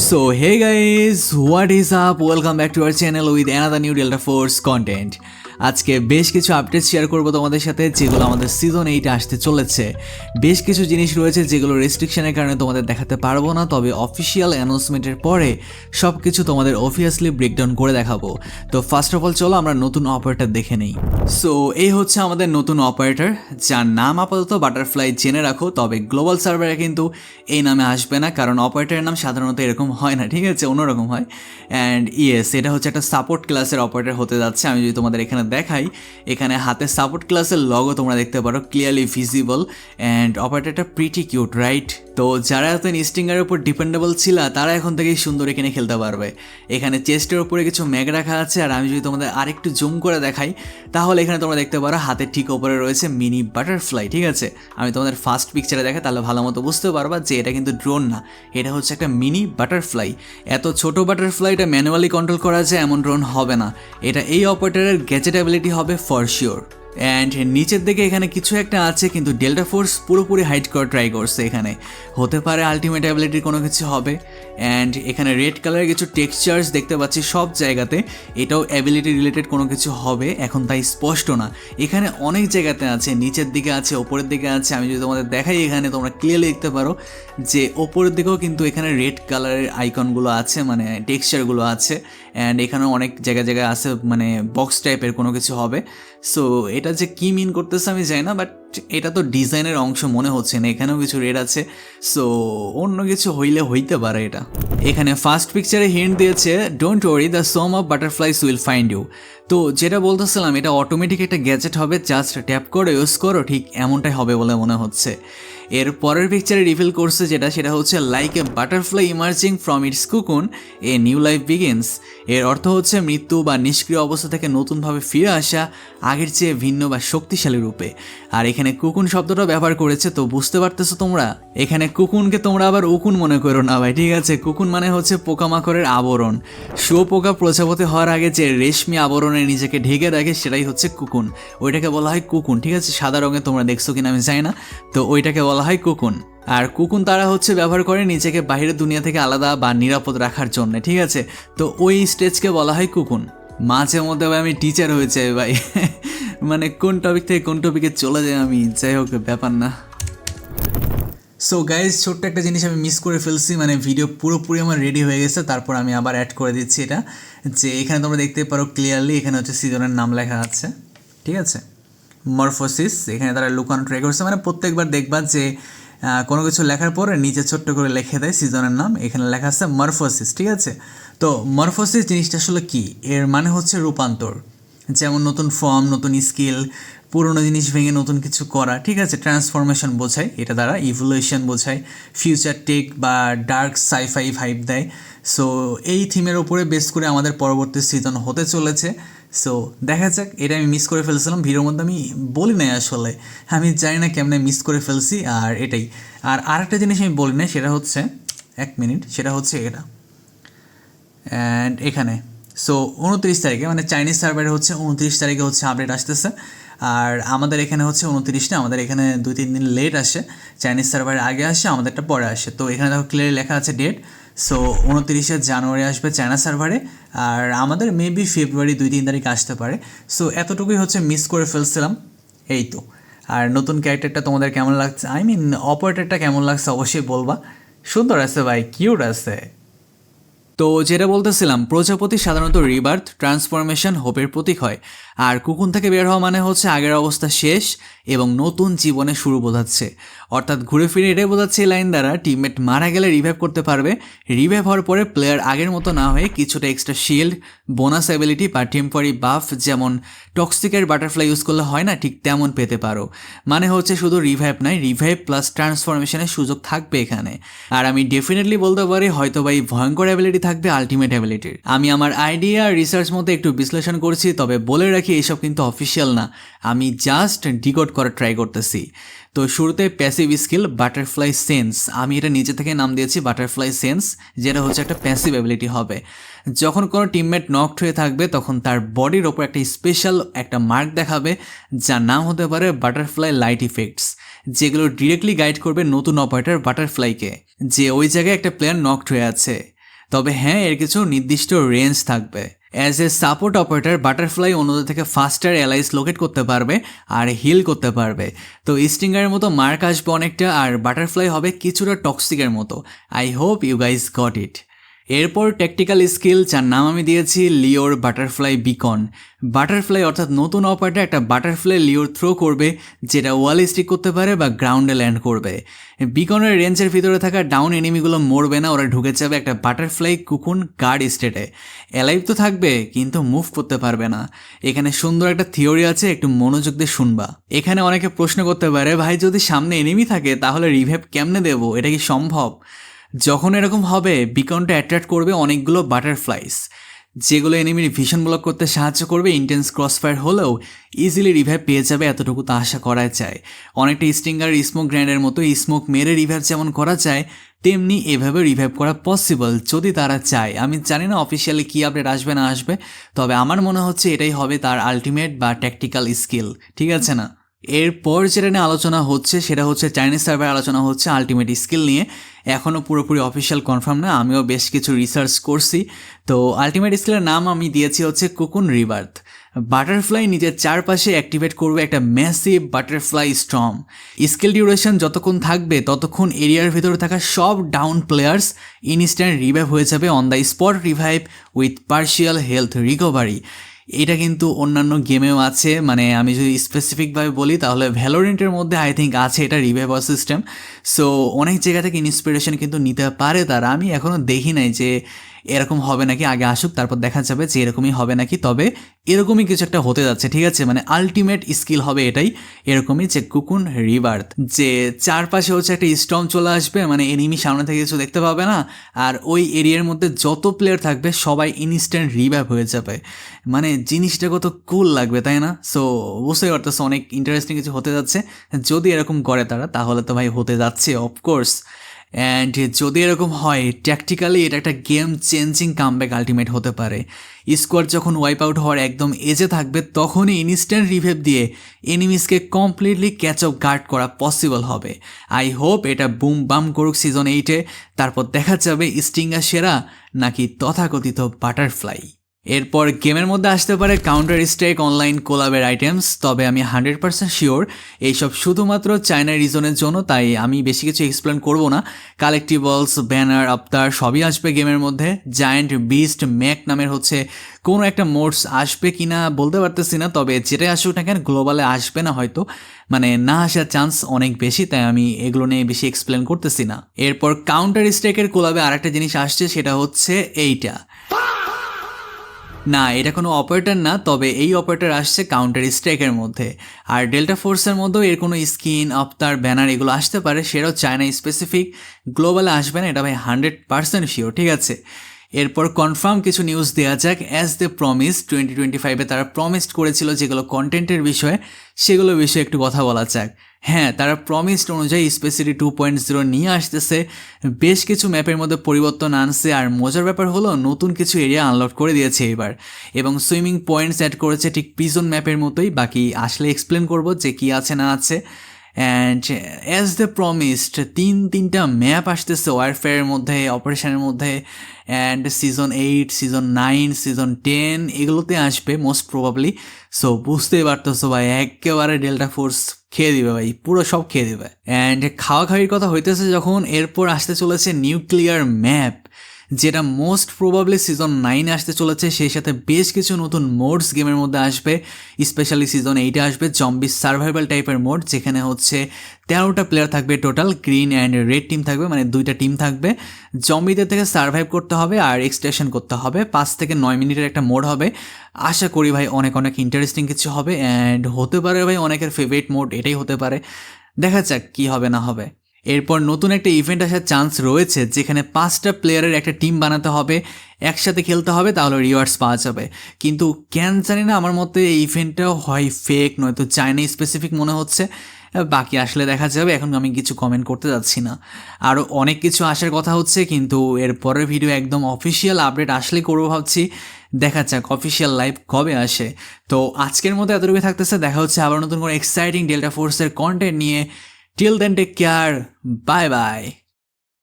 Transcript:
So hey guys, what is up? Welcome back to our channel with another new Delta Force content. আজকে বেশ কিছু update share করব তোমাদের সাথে, যেগুলো আমাদের সিজন এইটে আসতে চলেছে। বেশ কিছু জিনিস রয়েছে যেগুলো রেস্ট্রিকশনের কারণে তোমাদের দেখাতে পারব না, তবে অফিসিয়াল অ্যানাউন্সমেন্টের পরে সব কিছু তোমাদের অফিয়াসলি ব্রেকডাউন করে দেখাবো। তো ফার্স্ট অফ অল চলো আমরা নতুন অপারেটর দেখে নেই। সো এই হচ্ছে আমাদের নতুন অপারেটর যার নাম আপাতত বাটারফ্লাই জেনে রাখো, তবে গ্লোবাল সার্ভারে কিন্তু এই নামে আসবে না, কারণ অপারেটরের নাম সাধারণত এরকম হয় না, ঠিক আছে? অন্যরকম হয়। অ্যান্ড ইয়েস এটা হচ্ছে একটা সাপোর্ট ক্লাসের অপারেটর হতে যাচ্ছে। আমি যদি তোমাদের এখানে দেখাই, এখানে হাতে সাপোর্ট ক্লাসের লগো তোমরা দেখতে পারো ক্লিয়ারলি ভিজিবল অ্যান্ড অপারেটরটা প্রিটি কিউট রাইট তো যারা এতদিন স্টিঙ্গারের উপর ডিপেন্ডেবল ছিল, তারা এখন থেকেই সুন্দর এখানে খেলতে পারবে। এখানে চেস্টের উপরে কিছু ম্যাগ রাখা আছে, আর আমি যদি তোমাদের আরেকটু জুম করে দেখাই, তাহলে এখানে তোমরা দেখতে পারো হাতের ঠিক ওপরে রয়েছে মিনি বাটারফ্লাই ঠিক আছে? আমি তোমাদের ফার্স্ট পিকচারে দেখাই, তাহলে ভালো মতো বুঝতে পারবা যে এটা কিন্তু ড্রোন না, এটা হচ্ছে একটা মিনি বাটারফ্লাই এত ছোট বাটারফ্লাইটা ম্যানুয়ালি কন্ট্রোল করা যায়, এমন ড্রোন হবে না। এটা এই অপারেটরের গ্যাজেটেবিলিটি হবে ফর শিওর অ্যান্ড নিচের দিকে এখানে কিছু একটা আছে, কিন্তু ডেল্টা ফোর্স পুরোপুরি হাইড করা ট্রাই করছে এখানে। হতে পারে আলটিমেট অ্যাবিলিটির কোনো কিছু হবে। অ্যান্ড এখানে রেড কালারের কিছু টেক্সচার্স দেখতে পাচ্ছি সব জায়গাতে। এটাও অ্যাবিলিটি রিলেটেড কোনো কিছু হবে, এখন তাই স্পষ্ট না। এখানে অনেক জায়গাতে আছে, নিচের দিকে আছে, ওপরের দিকে আছে। আমি যদি তোমাদের দেখাই এখানে, তোমরা ক্লিয়ারলি দেখতে পারো যে ওপরের দিকেও কিন্তু এখানে রেড কালারের আইকনগুলো আছে মানে টেক্সচারগুলো আছে। অ্যান্ড এখানে অনেক জায়গায় জায়গায় আছে মানে বক্স টাইপের কোনো কিছু হবে। সো এটা যে কী মিন করতেছে আমি জানি না বাট এটা তো ডিজাইনের অংশ মনে হচ্ছে না, এখানেও কিছু রেড আছে। সো অন্য কিছু হইলে হইতে পারে এটা। এখানে ফার্স্ট পিকচারে হিন্ট দিয়েছে don't worry the swarm of butterflies will find you তো যেটা বলতেছিলাম, এটা অটোমেটিক একটা গ্যাজেট হবে জাস্ট ট্যাপ করে ইউজ করো, ঠিক এমনটাই হবে বলে মনে হচ্ছে। এর পরের পিকচারে রিভিল করছে যেটা, সেটা হচ্ছে like a butterfly emerging from its cocoon a new life begins এর অর্থ হচ্ছে, মৃত্যু বা নিষ্ক্রিয় অবস্থা থেকে নতুনভাবে ফিরে আসা, আগের চেয়ে ভিন্ন বা শক্তিশালী রূপে। আর এখানে কুকুন শব্দটা ব্যবহার করেছে, তো বুঝতে পারতেছো তোমরা? এখানে কুকুনকে তোমরা আবার উকুন মনে করো না ভাই, ঠিক আছে? কুকুন মানে হচ্ছে পোকামাকড়ের আবরণ। শুয়োপোকা প্রজাপতি হওয়ার আগে যে রেশমি আবরণে নিজেকে ঢেকে রাখে, সেটাই হচ্ছে কুকুন। ওইটাকে বলা হয় কুকুন, ঠিক আছে? সাদা রঙে তোমরা দেখছ কিনা আমি জানি না। তো ওইটাকে বলা হয় কুকুন। আর কুকুন তারা হচ্ছে ব্যবহার করে নিজেকে বাইরের দুনিয়া থেকে আলাদা বা নিরাপদ রাখার জন্য, ঠিক আছে? তো ওই স্টেজকে বলা হয় কুকুন। মাঝে মধ্যে আমি টিচার হয়েছে ভাই। মানে কোন টপিক থেকে কোন টপিকে চলে যাই আমি, যাই হোক, ব্যাপার না। সো গাইজ ছোট্ট একটা জিনিস আমি মিস করে ফেলছি মানে ভিডিও পুরোপুরি আমার রেডি হয়ে গেছে, তারপর আমি আবার অ্যাড করে দিচ্ছি এটা, যে এখানে তোমরা দেখতে পারো ক্লিয়ারলি এখানে হচ্ছে সিজনের নাম লেখা আছে, ঠিক আছে? মরফোসিস এখানে তারা লুকানো ট্রাই করছে মানে প্রত্যেকবার দেখবা যে কোনো কিছু লেখার পরে নিচে ছোট্ট করে লিখে দেয় সিজনের নাম, এখানে লেখা আছে মরফোসিস ঠিক আছে? তো মরফোসিস জিনিসটা আসলে কী? এর মানে হচ্ছে রূপান্তর। যেমন নতুন ফর্ম নতুন স্কিল পুরনো জিনিস ভেঙে নতুন কিছু করা, ঠিক আছে? ট্রান্সফরমেশন বোঝায়, এটা দ্বারা ইভলিউশন বোঝায় ফিউচার টেক বা ডার্ক সাইফাই ভাইব দেয়। সো এই থিমের উপরে বেস করে আমাদের পরবর্তী সিজন হতে চলেছে। সো দেখা যাক, এটা আমি মিস করে ফেলছিলাম, ভিডিওর মধ্যে আমি বলি নাই আসলে। আমি জানি না কেমনে মিস করে ফেলছি, আর এটাই। আর আরেকটা জিনিস আমি বলি না সেটা হচ্ছে, এক মিনিট সেটা হচ্ছে এটা। অ্যান্ড এখানে। সো উনত্রিশ তারিখে মানে চাইনিজ সার্ভারে হচ্ছে উনত্রিশ তারিখে হচ্ছে আপডেট আসতেছে। আর আমাদের এখানে হচ্ছে উনত্রিশটা আমাদের এখানে দুই, তিন দিন লেট আসে। চাইনিজ সার্ভারে আগে আসে, আমাদেরটা পরে আসে। তো এখানে দেখো ক্লিয়ার লেখা আছে ডেট সো উনত্রিশে জানুয়ারি আসবে চায়না সার্ভারে আর আমাদের মেবি ফেব্রুয়ারি দুই, তিন তারিখ আসতে পারে। সো এতটুকুই হচ্ছে মিস করে ফেলছিলাম। এই তো। আর নতুন ক্যারেক্টারটা তোমাদের কেমন লাগছে? আই মিন অপারেটারটা কেমন লাগছে অবশ্যই বলবা। সুন্দর আছে ভাই কিউট আছে। তো যেটা বলতেছিলাম, প্রজাপতি সাধারণত রিবার্থ, ট্রান্সফরমেশন, হোপের প্রতীক হয়। আর কুকুন থেকে বের হওয়া মানে হচ্ছে আগের অবস্থা শেষ এবং নতুন জীবনে শুরু বোঝাচ্ছে। অর্থাৎ ঘুরে ফিরে এটাই বোঝাচ্ছে এই লাইন দ্বারা, টিমমেট মারা গেলে রিভাইভ করতে পারবে। রিভাইভ হওয়ার পরে প্লেয়ার আগের মতো না হয়ে কিছুটা এক্সট্রা শিল্ড বোনাস অ্যাবিলিটি বা টেম্পোরারি বাফ যেমন টক্সিকের বাটারফ্লাই ইউজ করলে হয় না, ঠিক তেমন পেতে পারো। মানে হচ্ছে শুধু রিভাইভ নয়, রিভাইভ প্লাস ট্রান্সফরমেশনের সুযোগ থাকবে এখানে। আর আমি ডেফিনেটলি বলতে পারি হয়তো বা এই ভয়ঙ্কর অ্যাবিলিটি থাকবে আলটিমেট অ্যাবিলিটির আমি আমার আইডিয়া রিসার্চ মতো একটু বিশ্লেষণ করছি, তবে বলে রাখি এইসব কিন্তু অফিসিয়াল না। আমি জাস্ট ডিকোড করার ট্রাই করতেছি। তো শুরুতে প্যাসিভ স্কিল বাটারফ্লাই সেন্স আমি এটা নিজে থেকে নাম দিয়েছি বাটারফ্লাই সেন্স যেটা হচ্ছে একটা প্যাসিভ অ্যাবিলিটি হবে। যখন কোনো টিমমেট নকড হয়ে থাকবে, তখন তার বডির ওপর একটা স্পেশাল একটা মার্ক দেখাবে, যার নাম হতে পারে বাটারফ্লাই লাইট ইফেক্টস যেগুলো ডিরেক্টলি গাইড করবে নতুন অপারেটর বাটারফ্লাইকে যে ওই জায়গায় একটা প্লেয়ার নকড হয়ে আছে। তবে হ্যাঁ এর কিছু নির্দিষ্ট রেঞ্জ থাকবে। As a support operator butterfly অন্যদের থেকে ফাস্টার অ্যালাইস লোকেট করতে পারবে আর হিল করতে পারবে। তো স্টিঙ্গারের মতো মার্ক আসবে অনেকটা আর বাটারফ্লাই হবে কিছুটা টক্সিকের মতো। I hope you guys got it এরপর টেকটিক্যাল স্কিল যার নাম আমি দিয়েছি লিওর বাটারফ্লাই বিকন বাটারফ্লাই অর্থাৎ নতুন অপারেটর একটা বাটারফ্লাই লিওর থ্রো করবে, যেটা ওয়ালে স্টিক করতে পারে বা গ্রাউন্ডে ল্যান্ড করবে। বিকনের রেঞ্জের ভিতরে থাকা ডাউন এনিমিগুলো মরবে না, ওরা ঢুকে যাবে একটা বাটারফ্লাই কুকুন গার্ড স্টেটে অ্যালাইভ তো থাকবে, কিন্তু মুভ করতে পারবে না। এখানে সুন্দর একটা থিওরি আছে, একটু মনোযোগ দিয়ে শুনবা। এখানে অনেকে প্রশ্ন করতে পারে, ভাই, যদি সামনে এনিমি থাকে, তাহলে রিভেভ কেমনে দেবো? এটা কি সম্ভব? যখন এরকম হবে বিকনটা অ্যাট্রাক্ট করবে অনেকগুলো বাটারফ্লাইস যেগুলো এনিমির ভিশন ব্লক করতে সাহায্য করবে ইন্টেন্স ক্রসফায়ার হলেও ইজিলি রিভাইভ পেয়ে যাবে এতটুকু তো আশা করা যায়। অনেকটা স্টিঙ্গার স্মোক গ্র্যান্ডের মতো স্মোক মেরে রিভাইভ যেমন করা যায়, তেমনি এভাবে রিভাইভ করা পসিবল যদি তারা চায়। আমি জানি না অফিসিয়ালি কী আপডেট আসবে না আসবে, তবে আমার মনে হচ্ছে এটাই হবে তার আলটিমেট বা ট্যাকটিক্যাল স্কিল ঠিক আছে না? এরপর যেটা নিয়ে আলোচনা হচ্ছে, সেটা হচ্ছে চাইনিজ সার্ভার আলোচনা হচ্ছে আলটিমেট স্কিল নিয়ে। এখনও পুরোপুরি অফিসিয়াল কনফার্ম না আমিও বেশ কিছু রিসার্চ করছি। তো আলটিমেট স্কিলের নাম আমি দিয়েছি হচ্ছে কুকুন রিবার্থ বাটারফ্লাই নিজের চারপাশে অ্যাক্টিভেট করবে একটা massive butterfly storm skill duration যতক্ষণ থাকবে, ততক্ষণ এরিয়ার ভিতরে থাকা সব ডাউন প্লেয়ার্স ইনস্ট্যান্ট রিভাইভ হয়ে যাবে on the spot revive with partial health recovery এটা কিন্তু অন্যান্য গেমেও আছে। মানে আমি যদি স্পেসিফিকভাবে বলি, তাহলে ভ্যালোরেন্টের মধ্যে আই থিঙ্ক আছে এটা রিভাইভার সিস্টেম সো অনেক জায়গা থেকে ইন্সপিরেশন কিন্তু নিতে পারে তারা। আমি এখনও দেখি নাই যে এরকম হবে নাকি আগে আসুক, তারপর দেখা যাবে যে এরকমই হবে নাকি। তবে এরকমই কিছু একটা হতে যাচ্ছে, ঠিক আছে? মানে আলটিমেট স্কিল হবে এটাই। এরকমই যে কুকুন রিবার্থ যে চারপাশে হচ্ছে একটা স্টম চলে আসবে মানে এনিমি সামনে থেকে কিছু দেখতে পাবে না, আর ওই এরিয়ার মধ্যে যত প্লেয়ার থাকবে, সবাই ইনস্ট্যান্ট রিভাইভ হয়ে যাবে। মানে জিনিসটা কত কুল লাগবে, তাই না? সো বুঝতেই পারতেছে, অনেক ইন্টারেস্টিং কিছু হতে যাচ্ছে। যদি এরকম করে তারা, তাহলে তো ভাই হতে যাচ্ছে অফকোর্স অ্যান্ড যদি এরকম হয় ট্যাকটিক্যালি এটা একটা গেম চেঞ্জিং কামব্যাক আলটিমেট হতে পারে। স্কোয়াড যখন ওয়াইপ আউট হওয়ার একদম এজে থাকবে, তখনই ইনস্ট্যান্ট রিভেভ দিয়ে এনিমিসকে কমপ্লিটলি ক্যাচ অফ গার্ড করা পসিবল হবে। আই হোপ এটা বুম বাম করুক সিজন এইটে তারপর দেখা যাবে স্টিঙ্গা সেরা নাকি তথাকথিত বাটারফ্লাই এরপর গেমের মধ্যে আসতে পারে কাউন্টার স্ট্রাইক অনলাইন কোলাবের আইটেমস তবে আমি হান্ড্রেড পার্সেন্ট শিওর এইসব শুধুমাত্র চায়না রিজনের জন্য, তাই আমি বেশি কিছু এক্সপ্লেন করব না। কালেকটিভলস ব্যানার আফতার সবই আসবে গেমের মধ্যে। জায়ান্ট বিস্ট ম্যাক নামের হচ্ছে কোনো একটা মোডস আসবে কি না বলতে পারতেছি না, তবে যেটাই আসুক না কেন গ্লোবালে আসবে না হয়তো। মানে না আসার চান্স অনেক বেশি, তাই আমি এগুলো নিয়ে বেশি এক্সপ্লেন করতেছি না। এরপর কাউন্টার স্ট্রাইকের কোলাবে আরেকটা জিনিস আসছে, সেটা হচ্ছে এইটা। না, এটা কোনো অপারেটর না, তবে এই অপারেটর আসছে কাউন্টার স্ট্রাইকের মধ্যে। আর ডেল্টা ফোর্সের মধ্যেও এর কোনো স্কিন আফতার ব্যানার এগুলো আসতে পারে, সেটাও চায়না স্পেসিফিক গ্লোবালে আসবে না, এটা ভাই হান্ড্রেড পার্সেন্ট শিওর ঠিক আছে? এরপর কনফার্ম কিছু নিউজ দেওয়া যাক। As the promise twenty twenty ফাইভে তারা প্রমিসড করেছিল যেগুলো কন্টেন্টের বিষয়ে, সেগুলো বিষয়ে একটু কথা বলা যাক। হ্যাঁ তারা প্রমিসড অনুযায়ী স্পেসিডি টু পয়েন্ট জিরো নিয়ে আসতেছে। বেশ কিছু ম্যাপের মধ্যে পরিবর্তন আনছে আর মজার ব্যাপার হলো নতুন কিছু এরিয়া আনলক করে দিয়েছে এবার। এবং সুইমিং পয়েন্টস অ্যাড করেছে ঠিক পিজন ম্যাপের মতোই। বাকি আসলে এক্সপ্লেন করব যে কী আছে না আছে। অ্যান্ড অ্যাজ দ্য প্রমিসড তিন তিনটা ম্যাপ আসতেছে ওয়ারফেয়ারের মধ্যে অপারেশনের মধ্যে। And season eight season nine season ten এগুলোতে আসবে মোস্ট প্রবাবলি সো বুঝতেই পারতেছো ভাই, একেবারে ডেল্টা ফোর্স খেয়ে দিবে ভাই, পুরো সব খেয়ে দিবে। অ্যান্ড খাওয়া খাওয়ির কথা হইতেছে যখন এরপর আসতে চলেছে নিউক্লিয়ার ম্যাপ যেটা মোস্ট প্রবাবলি সিজন নাইনে আসতে চলেছে, সেই সাথে বেশ কিছু নতুন মোডস গেমের মধ্যে আসবে স্পেশালি সিজন এইটে আসবে জম্বি সার্ভাইভাল টাইপের মোড যেখানে হচ্ছে তেরোটা প্লেয়ার থাকবে total green and red team থাকবে মানে দুইটা টিম থাকবে। জম্বিদের থেকে সার্ভাইভ করতে হবে আর এক্সটেশন করতে হবে। পাঁচ থেকে নয় মিনিটের একটা মোড হবে। আশা করি ভাই অনেক অনেক ইন্টারেস্টিং কিছু হবে অ্যান্ড হতে পারে ভাই অনেকের ফেভারিট মোড এটাই হতে পারে। দেখা যাক কী হবে না হবে। এরপর নতুন একটা ইভেন্ট আসার চান্স রয়েছে, যেখানে পাঁচটা প্লেয়ারের একটা টিম বানাতে হবে, একসাথে খেলতে হবে, তাহলে রিওয়ার্ডস পাওয়া যাবে। কিন্তু কেন জানি না, আমার মতে এই ইভেন্টটাও হয় ফেক নয়তো চায়না স্পেসিফিক মনে হচ্ছে। বাকি আসলে দেখা যাবে, এখন আমি কিছু কমেন্ট করতে যাচ্ছি না। আরও অনেক কিছু আসার কথা হচ্ছে, কিন্তু এর পরের ভিডিও একদম অফিসিয়াল আপডেট আসলে করব ভাবছি। দেখা যাক অফিসিয়াল লাইভ কবে আসে। তো আজকের মতো এতটুকু থাকতেছে, দেখা হচ্ছে আবার নতুন করে এক্সাইটিং ডেল্টা ফোর্সের কন্টেন্ট নিয়ে। Till then take care bye bye